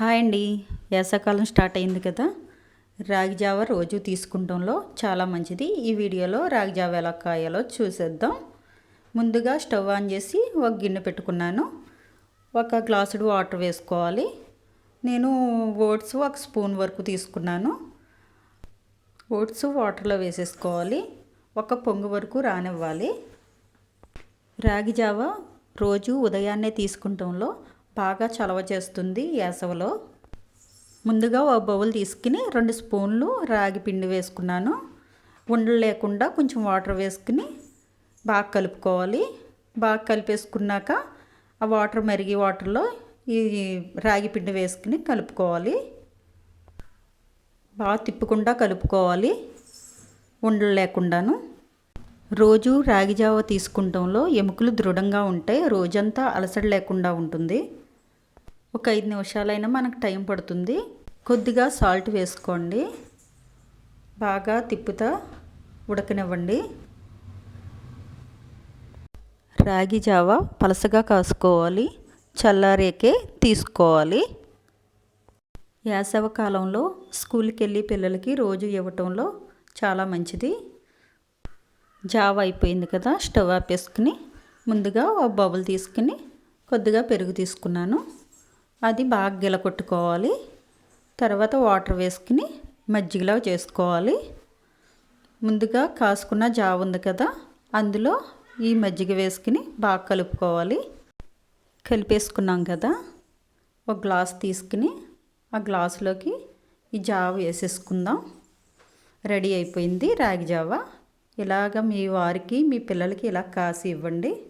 Hi అండి. వేసవకాలం start అయింది కదా. రాగి జావ రోజు తీసుకుంటంలో చాలా మంచిది. ఈ వీడియోలో రాగి జావ ఎలా కాయాలో చూసేద్దాం. ముందుగా స్టవ్ ఆన్ చేసి ఒక గిన్నె పెట్టుకున్నాను. ఒక గ్లాసుడు వాటర్ వేసుకోవాలి. నేను ఓట్స్ ఒక స్పూన్ వరకు తీసుకున్నాను. ఓట్స్ వాటర్లో వేసేసుకోవాలి. ఒక పొంగు వరకు రానివ్వాలి. రాగి జావ రోజు ఉదయాన్నే తీసుకుంటంలో బాగా చలవ చేస్తుంది వేసవలో ముందుగా ఒక బౌల్ తీసుకుని రెండు స్పూన్లు రాగి పిండి వేసుకున్నాను. ఉండలు లేకుండా కొంచెం వాటర్ వేసుకుని బాగా కలుపుకోవాలి. బాగా కలిపేసుకున్నాక ఆ వాటర్ మరిగి వాటర్లో ఈ రాగి పిండి వేసుకుని కలుపుకోవాలి. బాగా తిప్పకుండా కలుపుకోవాలి ఉండలు లేకుండాను. రోజు రాగి జావ తీసుకుంటంలో ఎముకలు దృఢంగా ఉంటాయి. రోజంతా అలసట లేకుండా ఉంటుంది. ఒక ఐదు నిమిషాలైనా మనకు టైం పడుతుంది. కొద్దిగా సాల్ట్ వేసుకోండి. బాగా తిప్పుతా ఉడకనివ్వండి. రాగి జావ పలసగా కాసుకోవాలి. చల్లారేకే తీసుకోవాలి. వేసవ కాలంలో స్కూల్కి వెళ్ళి పిల్లలకి రోజు ఇవ్వటంలో చాలా మంచిది. జావ అయిపోయింది కదా స్టవ్ ఆపేసుకుని ముందుగా ఒక బబుల్ తీసుకుని కొద్దిగా పెరుగు తీసుకున్నాను. అది బాగా గిలకొట్టుకోవాలి తర్వాత వాటర్ వేసుకుని మజ్జిగలా చేసుకోవాలి. ముందుగా కాసుకున్న జావ ఉంది కదా అందులో ఈ మజ్జిగ వేసుకుని బాగా కలుపుకోవాలి. కలిపేసుకున్నాం కదా ఒక గ్లాస్ తీసుకుని ఆ గ్లాసులోకి ఈ జావ వేసేసుకుందాం. రెడీ అయిపోయింది రాగి జావ. ఇలాగ మీ వారికి మీ పిల్లలకి ఇలా కాసి ఇవ్వండి.